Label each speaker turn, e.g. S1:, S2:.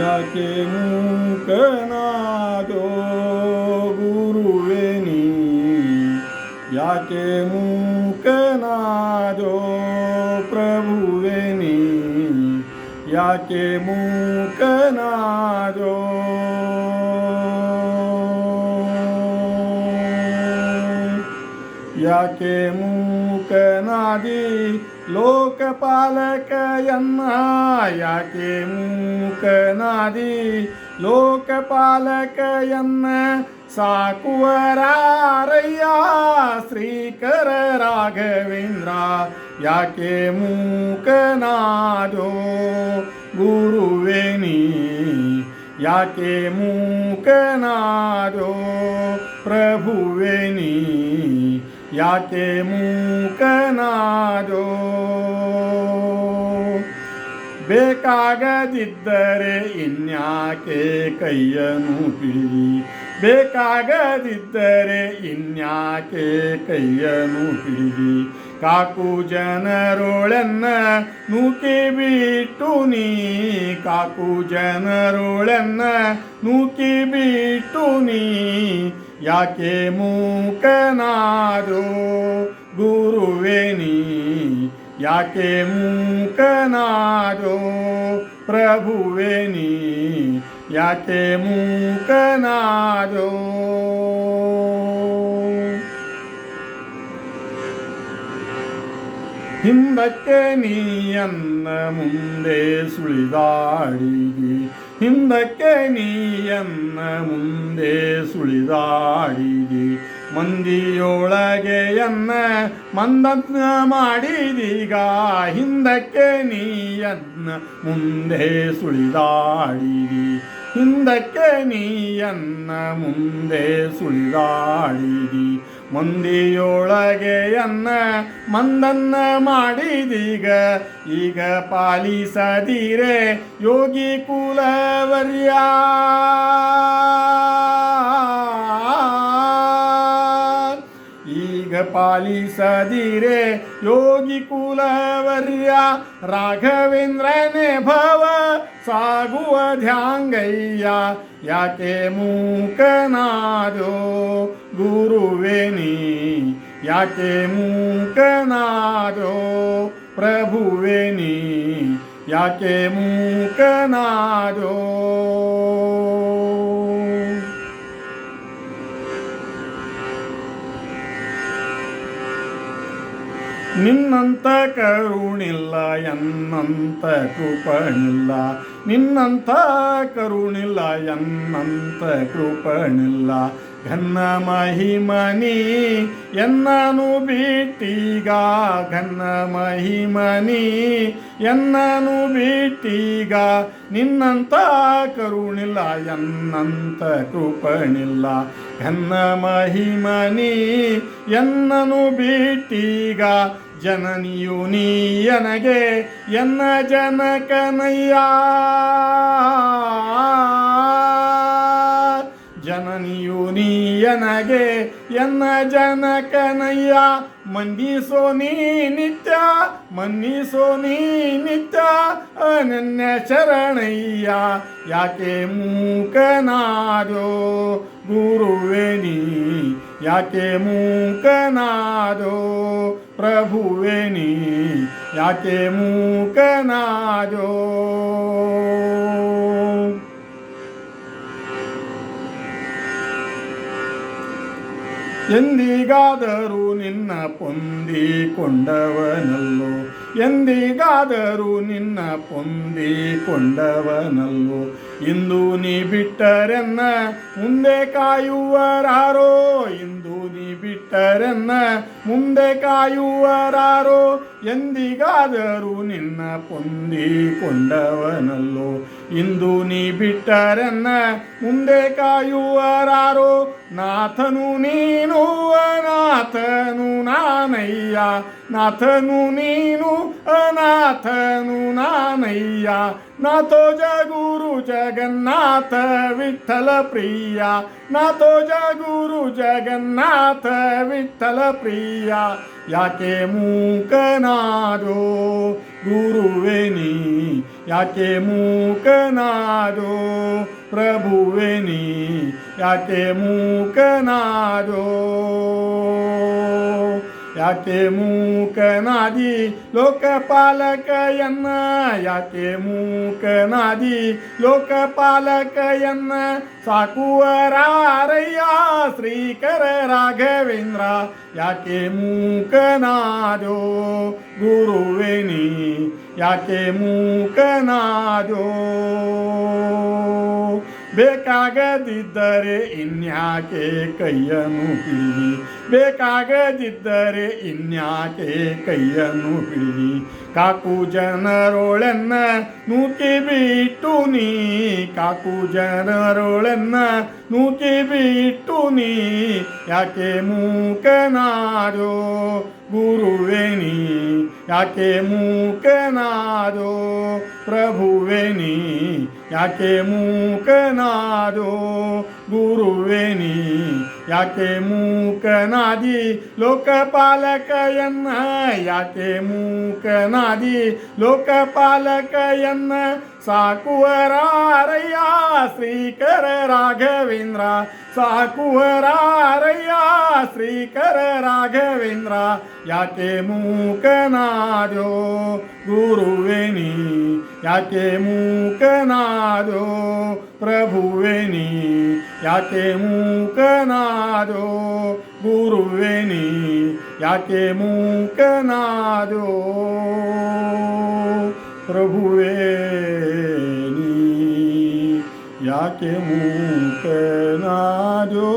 S1: ಯಾಕೆ ಮೂಕನಾದೋ ಗುರುವೇನಿ ಯಾಕೆ ಮೂಕನಾದೋ ಪ್ರಭುವೇನಿ ಯಾಕೆ ಮೂಕನಾದೋ ಯಾಕೆ ಮೂಕನಾದಿ ಲೋಕಪಾಲಕಯನ್ನ ಯಾಕೆ ಮೂಕನಾದಿ ಲೋಕಪಾಲಕಯನ್ನ ಸಾಕುವರಾರಯ್ಯ ಶ್ರೀಕರ ರಾಘವೇಂದ್ರ ಯಾಕೆ ಮೂಕನಾದೋ ಗುರುವೇನಿ ಯಾಕೆ ಮೂಕನಾದೋ ಪ್ರಭುವೇನಿ ಯಾಕೆ ಮೂಕನಾದೋ? ಬೇಕಾಗದಿದ್ದರೆ ಇನ್ಯಾಕೆ ಕೈಯನು ಹಿಡಿ ಬೇಕಾಗದಿದ್ದರೆ ಇನ್ಯಾಕೆ ಕೈಯನು ಹಿಡಿ ಕಾಕು ಜನರೋಳನ್ನ ನೂಕಿ ಬಿಟ್ಟು ನೀ, ಕಾಕು ಜನರೋಳನ್ನ ನೂಕಿ ಬಿಟ್ಟು ನೀ ಯಾಕೆ ಮೂಕನಾದೋ ಗುರುವೇನಿ ಯಾಕೆ ಮೂಕನಾದೋ ಪ್ರಭುವೇನಿ ಯಾಕೆ ಮೂಕನಾದೋ ಹಿಂದಕ್ಕೆ ನೀಯನ್ನ ಮುಂದೆ ಸುಳಿದಾಡಿದಿ ಹಿಂದಕ್ಕೆ ನೀಯನ್ನ ಮುಂದೆ ಸುಳಿದಾಡಿದಿ ಮಂದಿಯೊಳಗೆ ಎನ್ನ ಮಂದನ್ನ ಮಾಡಿದೀಗ ಹಿಂದಕ್ಕೆ ನೀಯನ್ನ ಮುಂದೆ ಸುಳಿದಾಡಿದಿ ಹಿಂದಕ್ಕೆ ನೀಯನ್ನ ಮುಂದೆ ಸುಳಿದಾಡಿದಿ ಮಂದಿಯೊಳಗೆ ಅನ್ನ ಮಂದನ್ನ ಮಾಡಿದೀಗ, ಈಗ ಪಾಲಿಸದಿರೆ ಯೋಗಿ ಕುಲವರ್ಯ. ಈಗ ಪಾಲಿಸದಿರೆ ಯೋಗಿ ಕುಲವರ್ಯ. ರಾಘವೇಂದ್ರನೇ ಭವ ಸಾಗುವ ಧ್ಯಾಂಗಯ್ಯ, ಯಾಕೆ ಮೂಕನಾದೋ? ಗುರುವೇನಿ ಯಾಕೆ ಮೂಕನಾದೋ? ಪ್ರಭುವೇನಿ ಯಾಕೆ ಮೂಕನಾದೋ? ನಿನ್ನಂತ ಕರುಣಿಲ್ಲ ಎನ್ನಂತ ಕೃಪಣಿಲ್ಲ. ನಿನ್ನಂತ ಕರುಣಿಲ್ಲ ಎನ್ನಂತ ಕೃಪಣಿಲ್ಲ. ಘನ್ನ ಮಹಿಮನಿ, ಎನ್ನನು ಬಿಟ್ಟೀಗ ಘನ್ನ ಮಹಿಮನಿ, ಎನ್ನನು ಬಿಟ್ಟೀಗ ನಿನ್ನಂತ ಕರುಣಿಲ್ಲ, ಎನ್ನಂತ ಕೃಪಣಿಲ್ಲ. ಘನ್ನ ಮಹಿಮನಿ, ಎನ್ನನು ಬಿಟ್ಟೀಗ ಜನನಿಯು ನೀಯನಗೆ ಎನ್ನ ಜನಕನಯ್ಯ. ಜನನಿಯು ನೀಯನಗೆ, ಎನ್ನ ಜನಕನಯ್ಯ? ಮನ್ನಿಸೋ ನೀ ನಿತ್ಯ, ಮನ್ನಿಸೋ ನೀ ನಿತ್ಯ, ಅನನ್ಯ ಶರಣಯ್ಯ. ಯಾಕೆ ಮೂಕನಾದೋ ಗುರುವೇನಿ ಯಾಕೆ ಮೂಕನಾದೋ ಪ್ರಭುವೇನಿ ಯಾಕೆ ಮೂಕನಾದೋ? ಎಂದಿಗಾದರೂ ನಿನ್ನ ಪೊಂದಿಕೊಂಡವನಲ್ಲೋ? ಎಂದಿಗಾದರೂ ನಿನ್ನ ಪೊಂದಿಕೊಂಡವನಲ್ಲೋ? ಇಂದು ನೀ ಬಿಟ್ಟರೆನ್ನ ಮುಂದೆ ಕಾಯುವರಾರೋ? ಇಂದು ನೀ ಬಿಟ್ಟರೆನ್ನ ಮುಂದೆ ಕಾಯುವರಾರೋ? ಎಂದಿಗಾದರೂ ನಿನ್ನ ಪೊಂದಿಕೊಂಡವನಲ್ಲೋ? ಇಂದು ನೀ ಬಿಟ್ಟರೆನ್ನ ಮುಂದೆ ಕಾಯುವರಾರೋ ನಾಥನು ನೀನು ಅನಾಥನು ನಾನಯ್ಯ ನಾಥನು ನೀನು ಅನಾಥನು ನಾನಯ್ಯ ನಾಥೋ ಜಗುರು ಜಗನ್ನಾಥ ವಿಠಲ ಪ್ರಿಯ ನಾಥೋ ಜಗುರು ಜಗನ್ನಾಥ ವಿಠಲ ಪ್ರಿಯ ಯಾಕೆ ಮೂಕನಾದೋ ಗುರುವೇನಿ ಯಾಕೆ ಮೂಕನಾದೋ ಪ್ರಭುವೆನಿ ಯಾಕೆ ಮೂಕನಾದೋ ಯಾಕೆ ಮೂಕನಾದಿ ಲೋಕಪಾಲಕಯನ್ನ ಯಾಕೆ ಮೂಕನಾದಿ ಲೋಕಪಾಲಕಯನ್ನ ಸಾಕುವರಾರಯ್ಯ ಶ್ರೀಕರ ರಾಘವೇಂದ್ರ ಯಾಕೆ ಮೂಕನಾದೋ ಗುರುವೇನಿ ಯಾಕೆ ಮೂಕನಾದೋ ಬೇಕಾಗದಿದ್ದರೆ ಇನ್ಯಾಕೆ ಕೈಯನ್ನು ಹಿಡಿದಿ ಬೇಕಾಗದಿದ್ದರೆ ಇನ್ಯಾಕೆ ಕೈಯನ್ನು ಬಿಳಿ ಕಾಕು ಜನರೊಳನ್ನ ನೂಕಿ ಬಿಟ್ಟು ನೀ, ಕಾಕು ಜನರೊಳನ್ನ ನೂಕಿ ಬಿಟ್ಟು ನೀ, ಯಾಕೆ ಮೂಕನಾದೋ ಗುರುವೇನಿ ಯಾಕೆ ಮೂಕನಾದೋ ಪ್ರಭುವೇನಿ ಯಾಕೆ ಮೂಕನಾದೋ ಗುರುವೇನಿ ಯಾಕೆ ಮೂಕನಾದಿ ಲೋಕಪಾಲಕಯನ್ನ ಯಾಕೆ ಮೂಕನಾದಿ ಲೋಕಪಾಲಕಯನ್ನ ಸಾಕುವರಾರಯ್ಯ ಶ್ರೀಕರ ರಾಘವೇಂದ್ರ ಸಾಕುವರಾರಯ್ಯ ಶ್ರೀಕರ ರಾಘವೇಂದ್ರ ಯಾಕೆ ಮೂಕನಾದೋ ಗುರುವೇನಿ ಯಾಕೆ ಮೂಕನಾದೋ ಪ್ರಭುವೆನಿ ಯಾಕೆ ಮೂಕನಾದೋ ಗುರುವೇನಿ ಯಾಕೆ ಮೂಕನಾದೋ ಪ್ರಭುವೇನಿ ಯಾಕೆ ಮೂಕನಾದೋ